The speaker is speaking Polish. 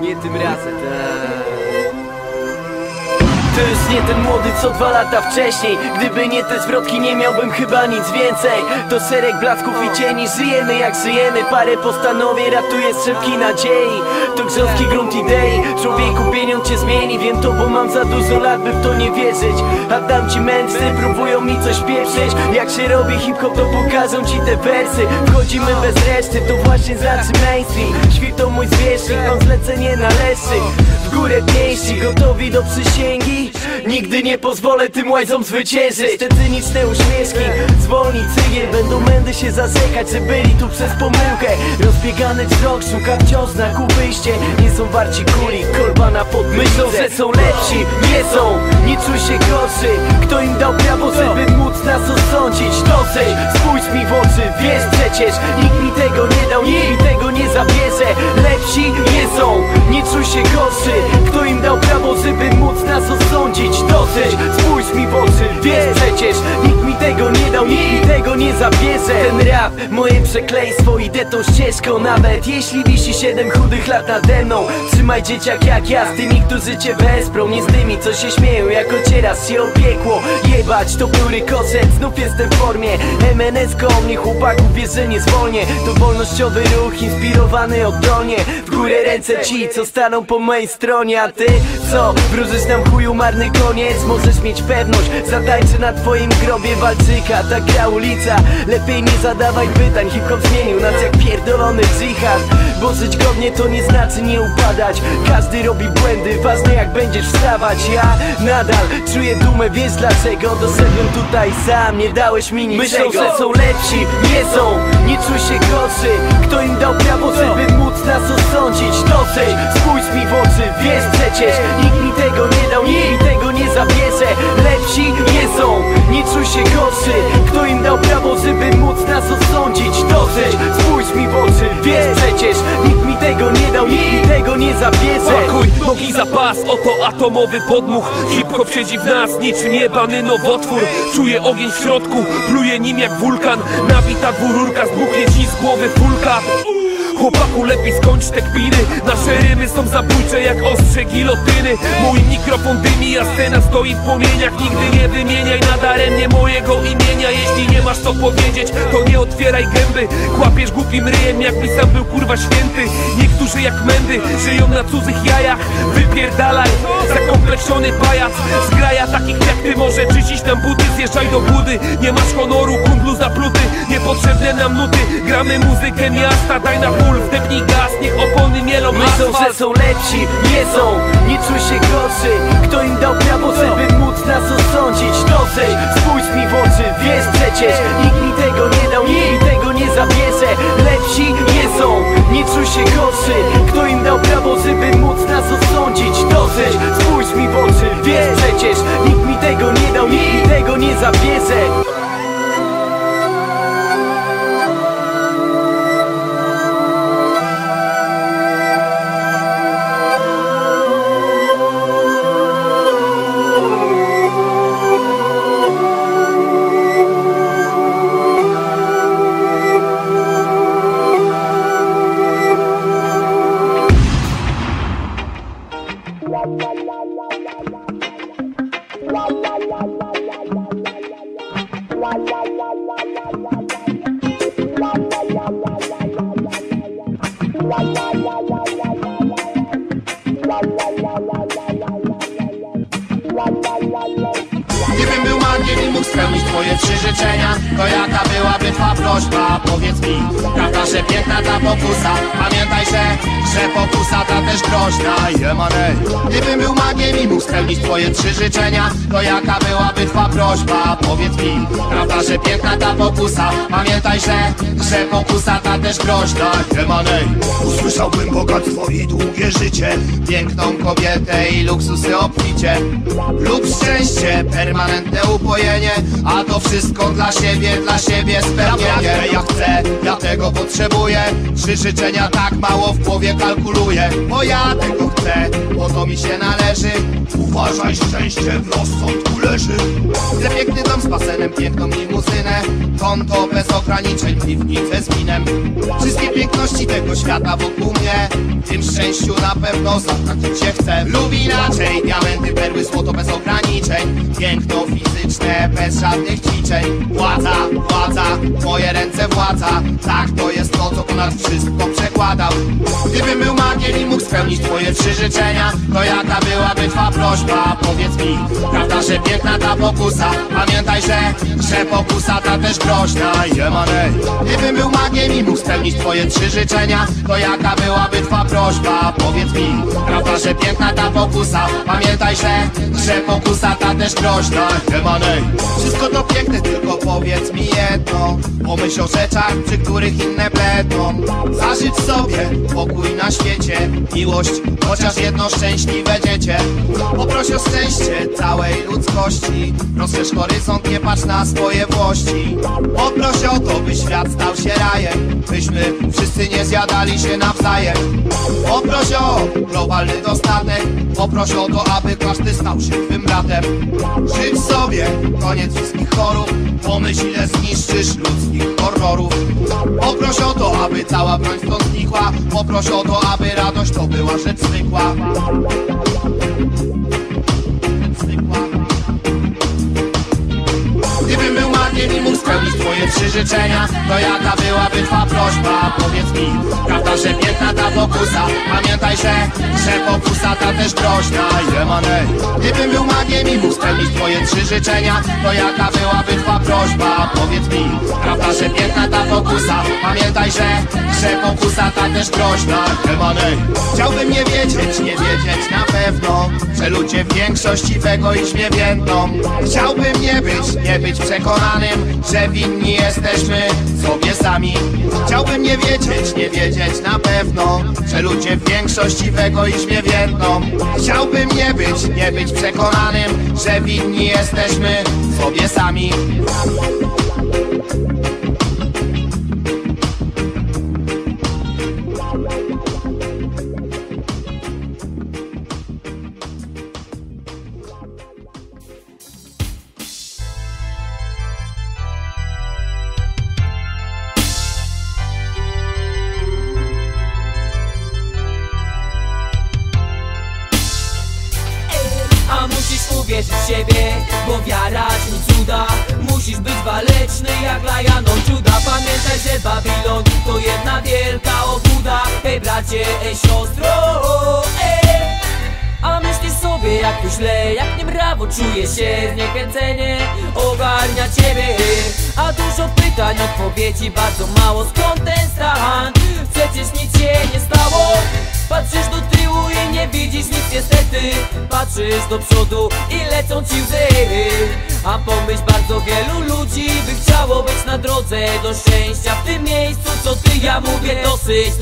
nie tym razem, tak. To już nie ten młody co dwa lata wcześniej. Gdyby nie te zwrotki nie miałbym chyba nic więcej. To serek blasków i cieni. Żyjemy jak żyjemy. Parę postanowień ratuje strzepki nadziei. To grząski grunt idei. Człowieku pieniądz cię zmieni. Wiem to bo mam za dużo lat by w to nie wierzyć. A dam ci mędrcy próbują mi coś pieprzyć. Jak się robi hip-hop to pokażą ci te wersy. Wchodzimy bez reszty to właśnie znaczy mainstream. Świt to mój zwierzchnik Mam zlecenie na W górę pięści gotowi do przysięgi Nigdy nie pozwolę tym łajzom zwyciężyć Te cyniczne uśmieszki. Zwolni cygiel Będą mędy się zasekać Że byli tu przez pomyłkę. Rozbiegany wzrok Szuka wciąż znaku wyjście Nie są warci kuli Kolba na podmyśle Myślą, że są lepsi. Nie są. Nie czuj się gorszy. Kto im dał nas osądzić Dosyć. Spójrz mi w oczy Wiesz przecież Nikt mi tego nie dał Nikt mi tego nie zabierze. Lepsi nie są Nie czuj się gorszy. Kto im dał prawo Żeby móc nas osądzić Dosyć? Spójrz mi w oczy Wiesz przecież nie zabierze. Ten rap Moje przekleństwo Idę tą ścieżką. Nawet jeśli wisi siedem chudych lat nade mną Trzymaj dzieciak jak ja. Z tymi, którzy cię wesprą Nie z tymi, co się śmieją Jak ocieras się opiekło. Jebać to pióry koszet Znów jestem w formie. MNS koło mnie chłopaków Wiesz, że nie zwolnię. To wolnościowy ruch Inspirowany oddolnie W górę ręce ci, co staną po mojej stronie. A ty, co? Wróżysz nam chuju marny koniec. Możesz mieć pewność Zatańczę na twoim grobie walczyka. Ta gra ulica Lepiej nie zadawaj pytań Hip-hop zmienił nas jak pierdolony dżihad. Bo żyć godnie to nie znaczy nie upadać. Każdy robi błędy Ważne jak będziesz wstawać. Ja nadal czuję dumę Wiesz dlaczego? Doszedłem tutaj sam Nie dałeś mi niczego. Myślą, że są lepsi Nie są Czuj się gorszy Kto im dał prawo, żeby móc nas osądzić? Dosyć. Spójrz mi w oczy Wiesz przecież. Nikt mi tego nie dał Nikt mi tego nie zabierze. Lepsi nie są. Nie czuj się gorszy. Kto im dał prawo, żeby móc nas osądzić? Dosyć. Spójrz mi w oczy Wiesz przecież zabierze Pakuj nogi za pas, oto atomowy podmuch. Hip-hop siedzi w nas, niczym jebany nowotwór. Czuję ogień w środku, pluje nim jak wulkan. Nabita dwururka, zbuchnie ci z głowy fulka Chłopaku lepiej skończ te kpiny. Nasze rymy są zabójcze jak ostrze gilotyny. Mój mikrofon dymi, a scena stoi w płomieniach. Nigdy nie wymieniaj nadaremnie mojego imienia. Jeśli nie masz co powiedzieć, to nie otwieraj gęby. Kłapiesz głupim ryjem, jakby sam był kurwa święty. Niektórzy jak mędy, żyją na cudzych jajach. Wypierdalaj, zakompleksiony pajac. Zgraja takich jak ty może czyścić nam buty. Zjeżdżaj do budy, nie masz honoru, kundlu zapluty. Niepotrzebne nam nuty, gramy muzykę miasta Daj na ból, wdepnij gaz, niech opony mielą Myślą, że są lepsi, nie są. Nie czuj się gorszy. Kto im dał prawo, żeby móc nas osądzić Dosyć, spójrz mi w oczy Wiesz przecież, nikt mi tego nie dał Nikt mi tego nie zabierze. Lepsi nie są. Nie czuj się gorszy. Kto im dał prawo, żeby móc nas osądzić Dosyć, spójrz mi w oczy Wiesz przecież, nikt mi tego nie dał Nikt mi tego nie zabierze spełnić twoje trzy życzenia. To jaka byłaby twa prośba, powiedz mi. Prawda, że piękna ta pokusa. Pamiętaj, że, że pokusa ta też groźna. Jemanej Gdybym był magiem i mógł spełnić twoje trzy życzenia To jaka byłaby twa prośba, powiedz mi. Prawda, że piękna ta pokusa. Pamiętaj, że, że pokusa ta też groźna. Jemanej Usłyszałbym bogactwo i długie życie. Piękną kobietę i luksusy obficie. Lub szczęście, permanentne upojenie A to wszystko dla siebie, dla siebie ja tego potrzebuję. Trzy życzenia tak mało w głowie kalkuluję. Bo ja tego chcę, bo to mi się należy. Uważaj, szczęście w rozsądku leży. Chcę piękny dom z basenem, piękną limuzynę. Konto bez ograniczeń, piwnicę z winem. Wszystkie piękności tego świata wokół mnie. Tym szczęściu na pewno zatracić się chcę Lub inaczej, diamenty, perły, złoto bez ograniczeń. Piękno fizyczne, bez żadnych ćwiczeń. Władza, władza, moje ręce władza Tak, to jest to, co ponad wszystko przekładał. Gdybym był magiem i mógł spełnić twoje trzy życzenia To jaka byłaby twa prośba, powiedz mi Prawda, że piękna ta pokusa? Pamiętaj, że, że pokusa ta też groźna. Jemanej Gdybym był magiem i mógł spełnić twoje trzy życzenia To jaka byłaby twa prośba, powiedz mi Prawda, że piękna ta pokusa? Pamiętaj, że, że pokusa ta też groźna. Jemanej Wszystko to piękne, tylko powiedz mi jedno. Pomyśl o rzeczach, przy których inne bledną Zażycz sobie pokój na świecie. Miłość, chociaż jedno szczęśliwe dziecię. Poproś o szczęście całej ludzkości. Rozszerz horyzont, nie patrz na swoje włości. Poproś o to, by świat stał się rajem. Byśmy wszyscy nie zjadali się nawzajem Poproś o globalny dostatek Poproś o to, aby każdy stał się twym bratem. Życz sobie koniec wszystkich chorób Pomyśl ile zniszczysz ludzkich horrorów. Poproś o to, aby cała broń stąd znikła Poproś o to, aby radość to była rzecz zwykła. Gdybym był magiem i mógł spełnić twoje trzy życzenia To jaka byłaby twa prośba, powiedz mi Prawda, że piękna ta pokusa? Pamiętaj, że, że pokusa ta też groźna. Jemanej Gdybym był magiem i mógł spełnić twoje trzy życzenia To jaka byłaby twa prośba, powiedz mi Prawda, że piękna ta pokusa? Pamiętaj, że, że pokusa ta też groźna Jemanej Chciałbym nie wiedzieć, nie wiedzieć na pewno Że ludzie w większości w egoizmie więdną Chciałbym nie być, nie być przekonanym Że winni jesteśmy sobie sami. Chciałbym nie wiedzieć, nie wiedzieć na pewno Że ludzie w większości w egoizmie więdną Chciałbym nie być, nie być przekonanym Że winni jesteśmy sobie sami jak Lajanon Juda. Pamiętaj, że Babilon to jedna wielka obłuda. Hej bracie, ej siostro, ej. A myślisz sobie jak tu źle, jak niebrawo czuje się Zniechęcenie? Ogarnia ciebie. A dużo pytań, odpowiedzi bardzo mało. Skąd ten stan? Przecież nic się nie stało. Patrzysz do tyłu i nie widzisz nic niestety. Patrzysz do przodu i lecą ci łzy. A pomyśl bardzo wielu ludzi by chciało być na drodze do szczęścia W tym miejscu co ty, ja mówię dosyć